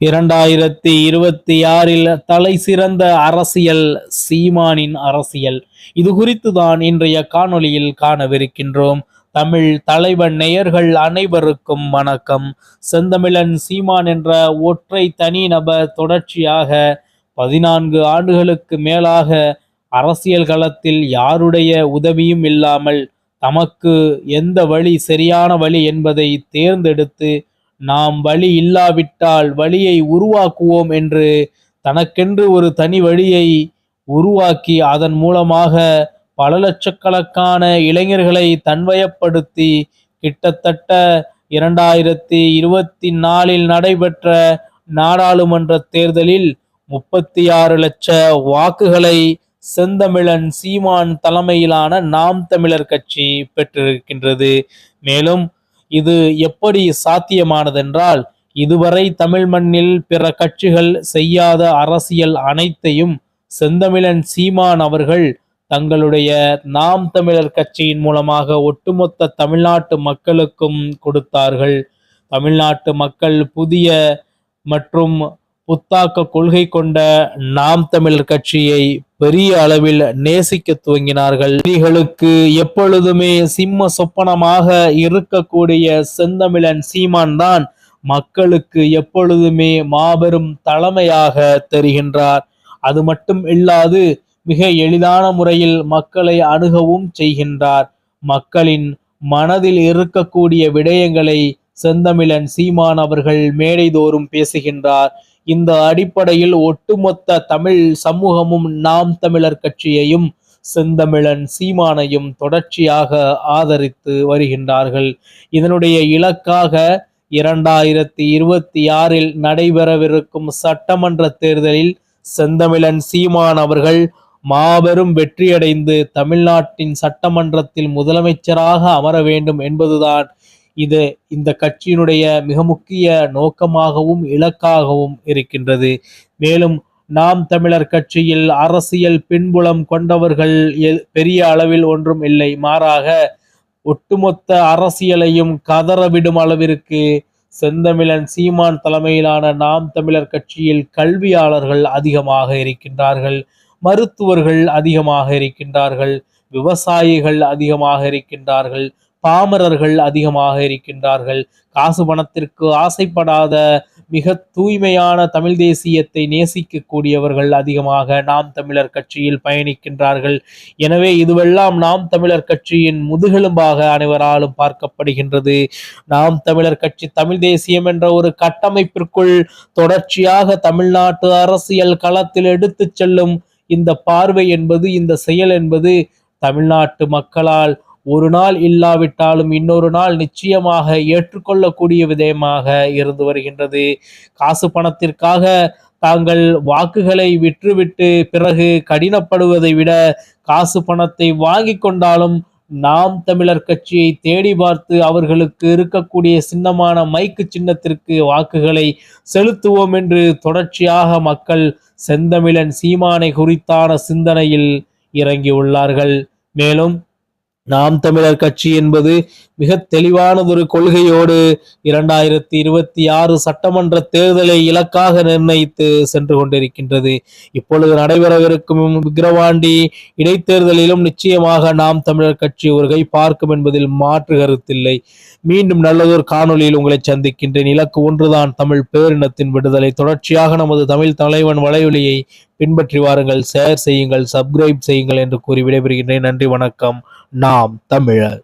இரண்டாயிரத்தி இருபத்தி ஆறில் தலை சிறந்த அரசியல் சீமானின் அரசியல். இது குறித்து தான் இன்றைய காணொளியில் காணவிருக்கின்றோம். தமிழ் தலைவன் நேயர்கள் அனைவருக்கும் வணக்கம். செந்தமிழன் சீமான் என்ற ஒற்றை தனி நபர் தொடர்ச்சியாக பதினான்கு ஆண்டுகளுக்கு மேலாக அரசியல் களத்தில் யாருடைய உதவியும் இல்லாமல் தமக்கு எந்த வழி சரியான வழி என்பதை தேர்ந்தெடுத்து நாம் வழி இல்லாவிட்டால் வழியை உருவாக்குவோம் என்று தனக்கென்று ஒரு தனி வழியை உருவாக்கி அதன் மூலமாக பல லட்சக்கணக்கான இளைஞர்களை தன்வயப்படுத்தி கிட்டத்தட்ட இரண்டாயிரத்தி இருபத்தி நாலில் நடைபெற்ற நாடாளுமன்ற தேர்தலில் முப்பத்தி ஆறு லட்ச வாக்குகளை செந்தமிழன் சீமான் தலைமையிலான நாம் தமிழர் கட்சி பெற்றிருக்கின்றது. மேலும் இது எப்படி சாத்தியமானதென்றால் இதுவரை தமிழ் மண்ணில் பிற கட்சிகள் செய்யாத அரசியல் அனைத்தையும் செந்தமிழன் சீமான் அவர்கள் தங்களுடைய நாம் தமிழர் கட்சியின் மூலமாக ஒட்டுமொத்த தமிழ்நாட்டு மக்களுக்கும் கொடுத்தார்கள். தமிழ்நாட்டு மக்கள் புதிய மற்றும் புத்தாக்க கொள்கை கொண்ட நாம் தமிழர் கட்சியை பெரிய அளவில் நேசிக்க துவங்கினார்கள். எதிரிகளுக்கு எப்பொழுதுமே சிம்ம சொப்பனமாக இருக்கக்கூடிய செந்தமிழன் சீமான் தான் மக்களுக்கு எப்பொழுதுமே மாபெரும் தலைமையாக தெரிகின்றார். அது மட்டும் இல்லாது மிக எளிதான முறையில் மக்களை அணுகவும் செய்கின்றார். மக்களின் மனதில் இருக்கக்கூடிய விடயங்களை செந்தமிழன் சீமான் அவர்கள் மேடைதோறும் பேசுகின்றார். இந்த அடிப்படையில் ஒட்டுமொத்த தமிழ் சமூகமும் நாம் தமிழர் கட்சியையும் செந்தமிழன் சீமானையும் தொடர்ச்சியாக ஆதரித்து வருகின்றார்கள். இதனுடைய இலக்காக இரண்டாயிரத்தி இருபத்தி ஆறில் நடைபெறவிருக்கும் சட்டமன்ற தேர்தலில் செந்தமிழன் சீமான் அவர்கள் மாபெரும் வெற்றியடைந்து தமிழ்நாட்டின் சட்டமன்றத்தில் முதலமைச்சராக அமர வேண்டும் என்பதுதான் இது இந்த கட்சியினுடைய மிக முக்கிய நோக்கமாகவும் இலக்காகவும் இருக்கின்றது. மேலும் நாம் தமிழர் கட்சியில் அரசியல் பின்புலம் கொண்டவர்கள் பெரிய அளவில் ஒன்றும் இல்லை. மாறாக ஒட்டுமொத்த அரசியலையும் கதறவிடும் அளவிற்கு செந்தமிழன் சீமான் தலைமையிலான நாம் தமிழர் கட்சியில் கல்வியாளர்கள் அதிகமாக இருக்கின்றார்கள். மருத்துவர்கள் அதிகமாக இருக்கின்றார்கள். விவசாயிகள் அதிகமாக இருக்கின்றார்கள். பாமரர்கள் அதிகமாக இருக்கின்றார்கள். காசு பணத்திற்கு ஆசைப்படாத மிக தூய்மையான தமிழ் தேசியத்தை நேசிக்கக்கூடியவர்கள் அதிகமாக நாம் தமிழர் கட்சியில் பயணிக்கின்றார்கள். எனவே இதுவெல்லாம் நாம் தமிழர் கட்சியின் முதுகெலும்பாக அனைவராலும் பார்க்கப்படுகின்றது. நாம் தமிழர் கட்சி தமிழ் தேசியம் என்ற ஒரு கட்டமைப்பிற்குள் தொடர்ச்சியாக தமிழ்நாட்டு அரசியல் களத்தில் எடுத்து செல்லும் இந்த பார்வை என்பது இந்த செயல் என்பது தமிழ்நாட்டு மக்களால் ஒரு நாள் இல்லாவிட்டாலும் இன்னொரு நாள் நிச்சயமாக ஏற்றுக்கொள்ளக்கூடிய விதயமாக இருந்து வருகின்றது. காசு பணத்திற்காக தாங்கள் வாக்குகளை விற்றுவிட்டு பிறகு கடினப்படுவதை விட காசு பணத்தை வாங்கி கொண்டாலும் நாம் தமிழர் கட்சியை தேடி பார்த்து அவர்களுக்கு இருக்கக்கூடிய சின்னமான மைக்கு சின்னத்திற்கு வாக்குகளை செலுத்துவோம் என்று தொடர்ச்சியாக மக்கள் செந்தமிழன் சீமானை குறித்தான சிந்தனையில் இறங்கியுள்ளார்கள். மேலும் நாம் தமிழர் கட்சி என்பது மிக தெளிவானதொரு கொள்கையோடு இரண்டாயிரத்தி இருபத்தி ஆறு சட்டமன்ற தேர்தலை இலக்காக நிர்ணயித்து சென்று கொண்டிருக்கின்றது. இப்பொழுது நடைபெறவிருக்கும் விக்கிரவாண்டி இடைத்தேர்தலிலும் நிச்சயமாக நாம் தமிழர் கட்சி ஒரு கை பார்க்கும் என்பதில் மாற்று கருத்தில்லை. மீண்டும் நல்லதொரு காணொலியில் உங்களை சந்திக்கின்றேன். இலக்கு ஒன்றுதான் தமிழ் பேரினத்தின் விடுதலை. தொடர்ச்சியாக நமது தமிழ் தலைவன் வலையொலியை பின்பற்றி வாருங்கள் ஷேர் செய்யுங்கள் சப்ஸ்கிரைப் செய்யுங்கள் என்று கூறி விடைபெறுகின்றேன். நன்றி வணக்கம். நாம் தமிழர்.